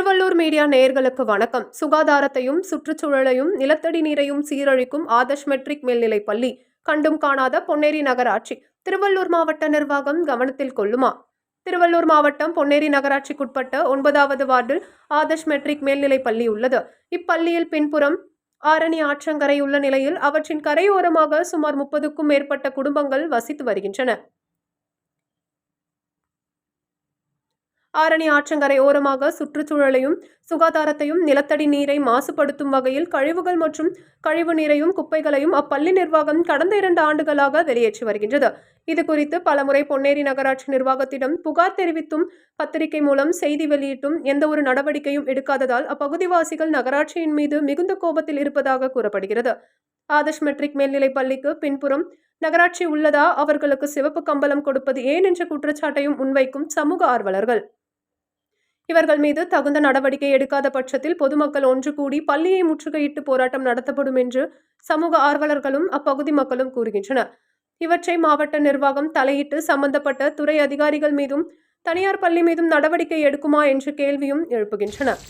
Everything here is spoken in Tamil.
திருவள்ளூர் மீடியா நேயர்களுக்கு வணக்கம். சுகாதாரத்தையும் சுற்றுச்சூழலையும் நிலத்தடி நீரையும் சீரழிக்கும் ஆதர்ஷ் மெட்ரிக் மேல்நிலைப் பள்ளி கண்டும் காணாத பொன்னேரி நகராட்சி திருவள்ளூர் மாவட்ட நிர்வாகம் கவனத்தில் கொள்ளுமா? திருவள்ளூர் மாவட்டம் பொன்னேரி நகராட்சிக்குட்பட்ட ஒன்பதாவது வார்டில் ஆதர்ஷ் மெட்ரிக் மேல்நிலைப் பள்ளி உள்ளது. இப்பள்ளியில் பின்புறம் ஆரணி ஆற்றங்கரை உள்ள நிலையில் அவற்றின் கரையோரமாக சுமார் முப்பதுக்கும் மேற்பட்ட குடும்பங்கள் வசித்து வருகின்றன. ஆரணி ஆற்றங்கரை ஓரமாக சுற்றுச்சூழலையும் சுகாதாரத்தையும் நிலத்தடி நீரை மாசுபடுத்தும் வகையில் கழிவுகள் மற்றும் கழிவு நீரையும் குப்பைகளையும் அப்பள்ளி நிர்வாகம் கடந்த இரண்டு ஆண்டுகளாக வெளியேற்றி வருகின்றது. இது குறித்து பலமுறை பொன்னேரி நகராட்சி நிர்வாகத்திடம் புகார் தெரிவித்தும் பத்திரிகை மூலம் செய்தி வெளியிட்டும் எந்த ஒரு நடவடிக்கையும் எடுக்காததால் அப்பகுதிவாசிகள் நகராட்சியின் மீது மிகுந்த கோபத்தில் இருப்பதாக கூறப்படுகிறது. ஆதர்ஷ் மெட்ரிக் மேல்நிலைப் பள்ளிக்கு பின்புறம் நகராட்சி உள்ளதா? அவர்களுக்கு சிவப்பு கம்பளம் கொடுப்பது ஏன் என்ற குற்றச்சாட்டையும் முன்வைக்கும் சமூக ஆர்வலர்கள். இவர்கள் மீது தகுந்த நடவடிக்கை எடுக்காத பட்சத்தில் பொதுமக்கள் ஒன்று கூடி பள்ளியை முற்றுகையிட்டு போராட்டம் நடத்தப்படும் என்று சமூக ஆர்வலர்களும் அப்பகுதி மக்களும் கூறுகின்றனர். இவற்றை மாவட்ட நிர்வாகம் தலையிட்டு சம்பந்தப்பட்ட துறை அதிகாரிகள் மீதும் தனியார் பள்ளி மீதும் நடவடிக்கை எடுக்குமா என்ற கேள்வியும் எழுப்புகின்றனர்